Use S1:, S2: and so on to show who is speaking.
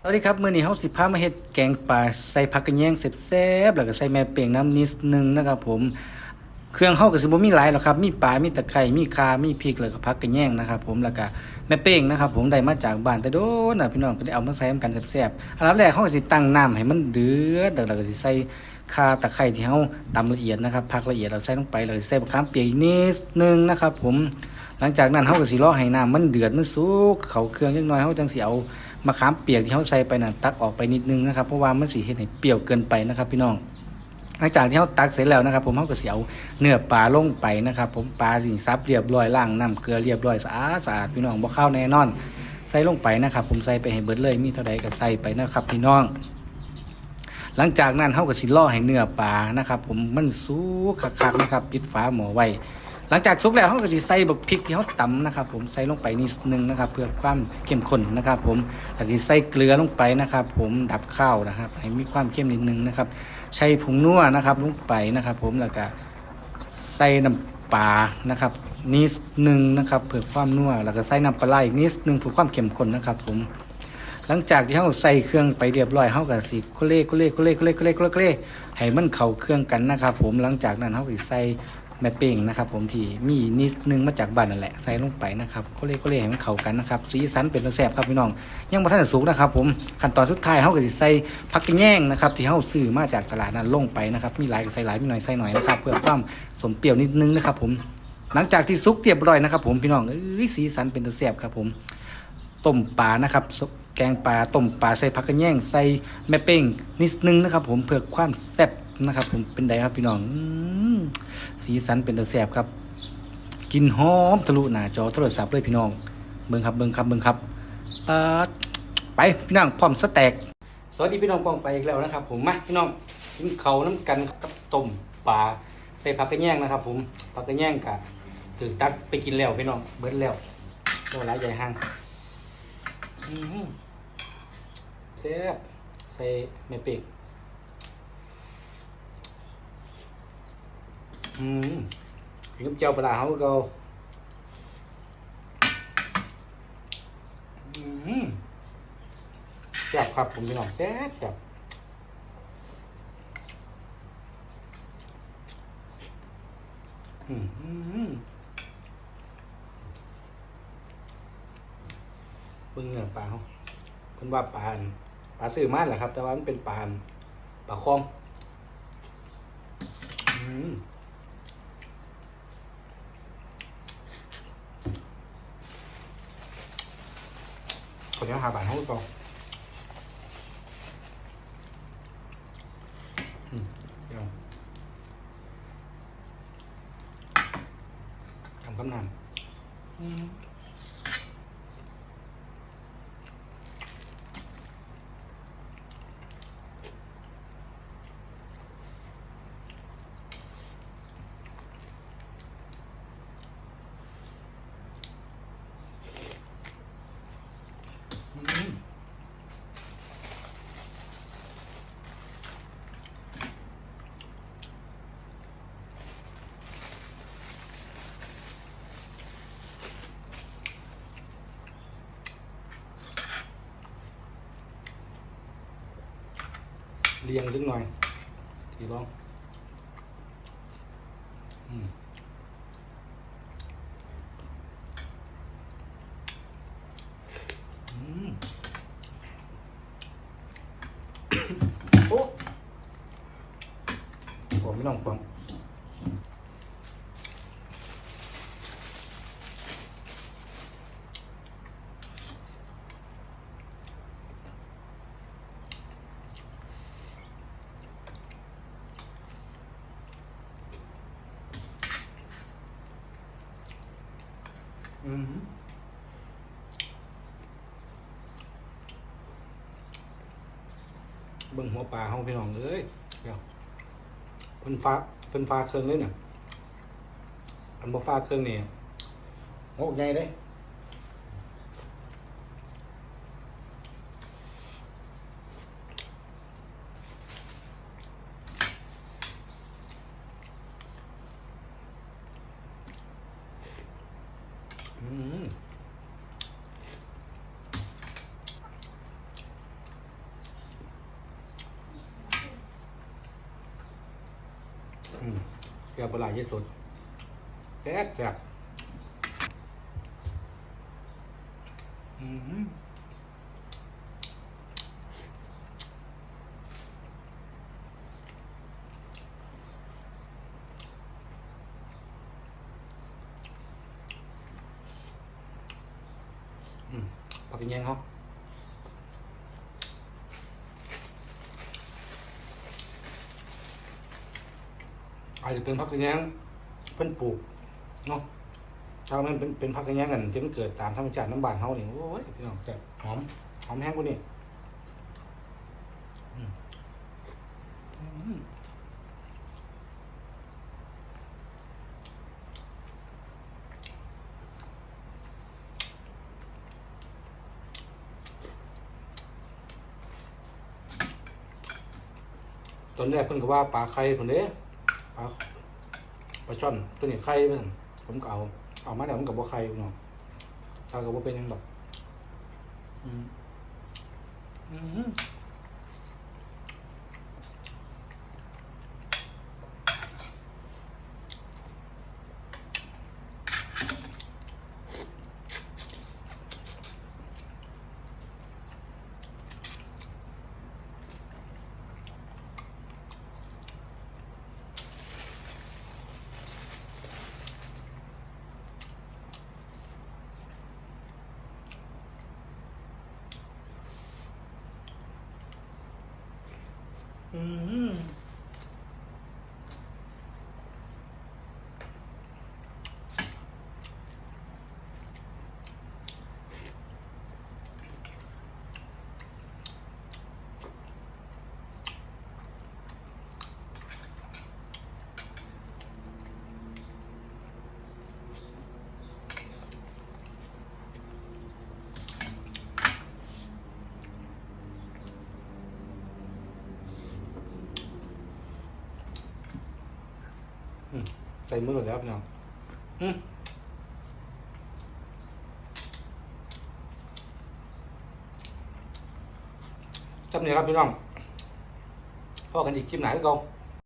S1: สวัสดีครับมื้อนี้เฮาสิพามาเฮ็ดแกงป่าใส่ผักกระแยงแซ่บๆแล้วก็ใส่แม่เปียงน้ำนิดนึงนะครับผมเครื่องเฮาก็สิบ่มีหลายหรอกครับ มีปลา มีตะไคร้มีข่ามีพริกแล้วก็ผักกระแยงนะครับผมแล้วก็แม่เป้งนะครับผมได้มาจากบ้านแต่โดนน่ะพี่น้องก็ได้เอามาใส่กันแซ่บๆอันดับแรกเฮาก็สิตั้งน้ำให้มันเดือดแล้วก็สิใส่ข่าตะไคร้ที่เฮาตำละเอียดนะครับผักละเอียดเราใส่ลงไปแล้วก็ใส่มะขามเปียกอีกนิดนึงนะครับผม หลังจากนั้นเฮาก็สิรอให้น้ำมันเดือดมันสุกเขาเครื่องจักหน่อยเฮาจังสิเอามะขามเปียกที่เฮาใส่ไปนั่นตักออกไปนิดนึงนะครับเพราะว่ามันสิเฮ็ดให้เปรี้ยวเกินไปนะครับพี่น้องหลังจากที่เราตักเสร็จแล้วนะครับ ผมเขาก็เสียวเนื้อปลาลงไปนะครับ ผมปลาสิซับเรียบร้อยล้างน้ำเกลือเรียบร้อยสะอาดสะอาดพี่น้องบ่เข้าวแน่นอน ใส่ลงไปนะครับ ผมใส่ไปให้เบิดเลยมีเท่าใดก็ใส่ไปนะครับพี่น้อง หลังจากนั้นเขาก็สิล่อให้เนื้อปลานะครับ ผมมันสุกคักๆนะครับปิดฝาหม้อไว้ หลังจากสุกแล้วเขาก็สิใส่บักพริกที่เขาตำนะครับ ผมใส่ลงไปนิดนึงนะครับ เพื่อความเข้มข้นนะครับ ผมแล้วก็ใส่เกลือลงไปนะครับ ผมดับข้าวนะครับ ให้มีความเข้มนิดนึงนะครับ ใช้ผงนัวนะครับ ลงไปนะครับ ผมแล้วก็ใส่น้ำปลานะครับนิดนึงนะครับ เพื่อความนัวแล้วก็ใส่น้ำปลาอีกนิดนึงเพื่อความเข้มข้นนะครับ ผมหลังจากที่เราใส่เครื่องไปเรียบร้อยเราก็สิโคเล่โคเล่โคเล่โคเล่โคเล่โคเล่โคเล่ให้มันเข้าเครื่องกันนะครับ ผมหลังจากนั้นเราก็ใส่ แม่เป้งนะครับผมที่มีนิดนึงมาจากบ้านนั่นแหละใส่ลงไปนะครับโคเล่โคเล่ให้มันเข้ากันนะครับสีสันเป็นตาแซบครับพี่น้อง ยังบ่ทันสุกนะครับ ผมขั้นตอนสุดท้ายเฮาก็สิใส่ผักกระแยงนะครับที่เฮาซื้อมาจากตลาดนั้นลงไปนะครับมีหลายก็ใส่หลายมีหน้อยใส่หน่อยนะครับเพื่อความสมเปรี้ยวนิดนึงนะครับ ผมหลังจากที่สุกเรียบร้อยนะครับ ผมพี่น้องเอ้ยสีสันเป็นตาแซบครับ ผมต้มปลานะครับแกงปลาต้มปลาใส่ผักกระแยงใส่แม่เป้งนิดนึงนะครับ ผมเพื่อความแซ่บนะครับ ผมเป็นไดครับพี่น้องอื สีสันเป็นตาแซ่บครับ กินหอมทะลุหน้าจอโทรศัพท์เลยพี่น้อง เบิ่งครับเบิ่งครับเบิ่งครับปาดไปพี่น้องพร้อมสแต็กสวัสดีพี่น้องปองไปอีกแล้วนะครับ ผมมาพี่น้องกินเขาน้ำกันกับต้มปลาใส่ผักกระแยงนะครับ ผมผักกระแยงกะถือตักไปกินแล้วพี่น้องเบิดแล้วโอ้หลายใหญ่ห้างอืมแซ่บใส่แม่เปีก อืมกับเจ้าปลาเขาก็อืมแซ่บครับผมพี่น้องแซ่บแซ่บอืมเบิ่งเนื้อปลาเขาเพิ่นว่าปลาปลาซื้อมาแหละครับ แต่ว่ามันเป็นปลาปลาคอมอืม เดี๋ยวทำกำนันอืม อืม เลียงลึกหน่อย ทีลองอืมอืมโอ้ผมไม่ต้องฟัง เบิ่งหัวปลาห้องพี่น้องเอ้ยเดี๋ยวเพิ่นฟ้าเพิ่นฟ้าเครื่องเลยเนี่ยอันบ่ฟ้าเครื่องนี่โอ้ใหญ่เลยอืม อืม เกลือปลาไหลยี่สุดแซ่บแซ่บอืมอืมปักกิ่งแยงเขา อาจจะเป็นพักกิ่งแยงเพิ่นปลูกเนาะถ้ามันเป็นเป็นพักกิ่งแยงกันที่มันเกิดตามธรรมชาติน้ำบานเขาเนี่ยโอ้ยพี่น้องแซ่บหอมหอมแห้งกว่านี่อืมอืมตอนแรกเพิ่นก็ว่าปลาไข่เพิ่นเด้ ปลาปลาช่อนตัวนี้ไข่เพ่นผมก็เอาเอามาแล้วมันกับว่าไข่เนาะถ้ากับว่าเป็นยังดอกอืมอืม อื อืมใส่มือหมดแล้วพี่น้องอืมจำเนี่ยครับพี่น้องพ่อกันอีกคลิปไหนก็เก่า